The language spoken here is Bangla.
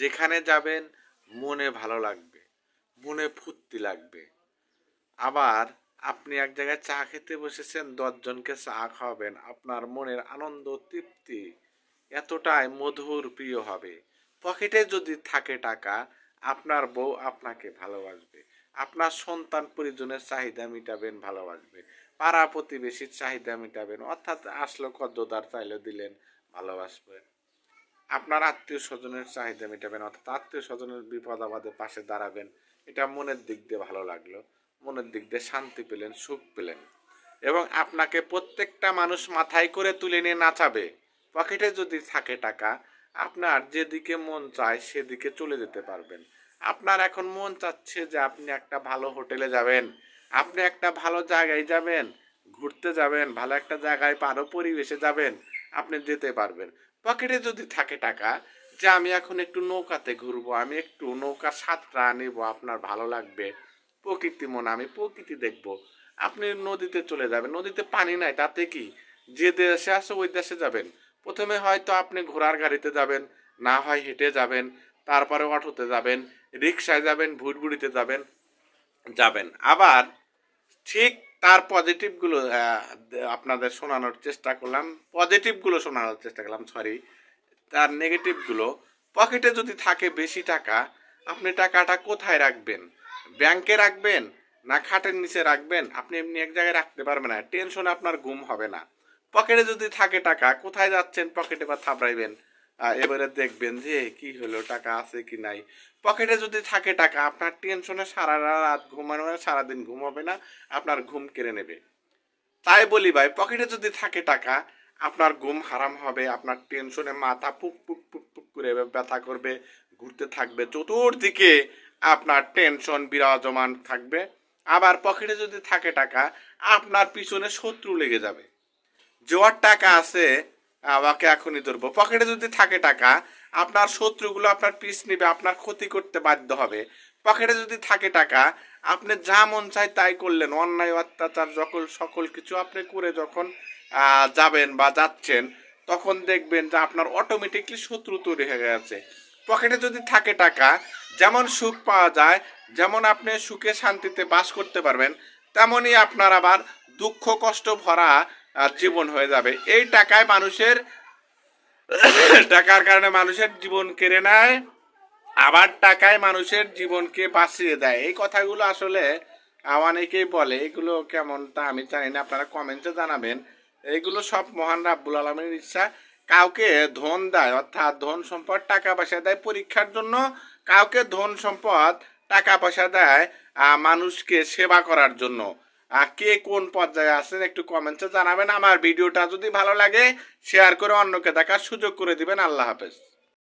যেখানে যাবেন মনে ভালো লাগবে, মনে ফুর্তি লাগবে। আবার আপনি এক জায়গায় চা খেতে বসেছেন, দশজনকে চা খাওয়াবেন, আপনার মনের আনন্দ, তৃপ্তি এতটাই মধুর প্রিয় হবে। পকেটে যদি থাকে টাকা, আপনার বউ আপনাকে ভালোবাসবে। আপনার সন্তান পরিজনের চাহিদা মিটাবেন, ভালোবাসবে। পাড়া প্রতিবেশীর চাহিদা মিটাবেন, অর্থাৎ আসলো কদ্দদার চাইলে দিলেন ভালোবাসবে আপনার আত্মীয় স্বজনের চাহিদা মেটাবেন অর্থাৎ আত্মীয় স্বজনের বিপদ আপদে পাশে দাঁড়াবেন। এটা মনের দিক দিয়ে ভালো লাগল। মনের দিক দিয়ে শান্তি পেলেন, সুখ পেলেন। এবং আপনাকে প্রত্যেকটা মানুষ মাথায় করে তুলে নিয়ে নাচাবে। পকেটে যদি থাকে টাকা, আপনার যেদিকে মন চায় সেদিকে চলে যেতে পারবেন। আপনার এখন মন চাচ্ছে যে আপনি একটা ভালো হোটেলে যাবেন, আপনি একটা ভালো জায়গায় যাবেন, ঘুরতে যাবেন, ভালো একটা জায়গায় পারো পরিবেশে যাবেন, আপনি যেতে পারবেন। পকেটে যদি থাকে টাকা যে আমি এখন একটু নৌকাতে ঘুরবো, আমি একটু নৌকা সাতটা নেব, আপনার ভালো লাগবে। প্রকৃতি মনে, আমি প্রকৃতি দেখব। আপনি নদীতে চলে যাবেন, নদীতে পানি নাই, তাতে কি? যে দেশে আছে ওই দেশে যাবেন। প্রথমে হয়তো আপনি ঘোড়ার গাড়িতে যাবেন, না হয় হেঁটে যাবেন, তারপরে অটোতে যাবেন, রিক্সায় যাবেন, ভুটভুড়িতে যাবেন যাবেন। আবার ঠিক তার পজিটিভগুলো আপনাদের শোনানোর চেষ্টা করলাম। পজিটিভগুলো শোনানোর চেষ্টা করলাম সরি তার নেগেটিভগুলো পকেটে যদি থাকে বেশি টাকা আপনি টাকাটা কোথায় রাখবেন? ব্যাংকে রাখবেন না খাটের নিচে রাখবেন? আপনি এমনি এক জায়গায় রাখতে পারবেন না টেনশনে আপনার ঘুম হবে না। পকেটে যদি থাকে টাকা কোথায় যাচ্ছেন? পকেটে বা থাপড়াইবেন। আহ, এবারে দেখবেন যে কি হলো, টাকা আছে কি নাই। পকেটে যদি থাকে টাকা, আপনার টেনশনে সারা রাত ঘুমানো মানে সারাদিন ঘুম হবে না, আপনার ঘুম কেড়ে নেবে। তাই বলি ভাই, পকেটে যদি থাকে টাকা, আপনার ঘুম হারাম হবে, আপনার টেনশনে মাথা পুক পুক পুক পুক করে ব্যথা করবে, ঘুরতে থাকবে, চতুর্দিকে আপনার টেনশন বিরাজমান থাকবে। আবার পকেটে যদি থাকে টাকা, আপনার পিছনে শত্রু লেগে যাবে। জোয়ার টাকা আছে আমাকে এখনই ধরবো। পকেটে যদি থাকে টাকা, আপনার শত্রুগুলো আপনার পিস নিবে, আপনার ক্ষতি করতে বাধ্য হবে। পকেটে যদি থাকে টাকা, আপনি যা মন চাই তাই করলেন। অন্যায়, অত্যাচার যখন সকল কিছু আপনি করে যখন যাবেন বা যাচ্ছেন, তখন দেখবেন যে আপনার অটোমেটিকলি শত্রু তৈরি হয়ে গেছে। পকেটে যদি থাকে টাকা, যেমন সুখ পাওয়া যায়, যেমন আপনি সুখে শান্তিতে বাস করতে পারবেন, তেমনই আপনার আবার দুঃখ, কষ্ট ভরা জীবন হয়ে যাবে। এই টাকায় মানুষের, টাকার কারণে মানুষের জীবন কেড়ে নেয়, আবার টাকায় মানুষের জীবনকে বাঁচিয়ে দেয়। এই কথাগুলো আসলে অনেকেই বলে। এগুলো কেমন তা আমি জানি না, আপনারা কমেন্টে জানাবেন। এইগুলো সব মহান রাব্বুল আলমের ইচ্ছা। কাউকে ধন দেয়, অর্থাৎ ধন সম্পদ টাকা পয়সা দেয় পরীক্ষার জন্য, কাউকে ধন সম্পদ টাকা পয়সা দেয় মানুষকে সেবা করার জন্য। কে কোন পর্যায়ে আছেন একটু কমেন্টসে জানাবেন। আমার ভিডিওটা যদি ভালো লাগে শেয়ার করে অন্যকে দেখার সুযোগ করে দিবেন। আল্লাহ হাফেজ।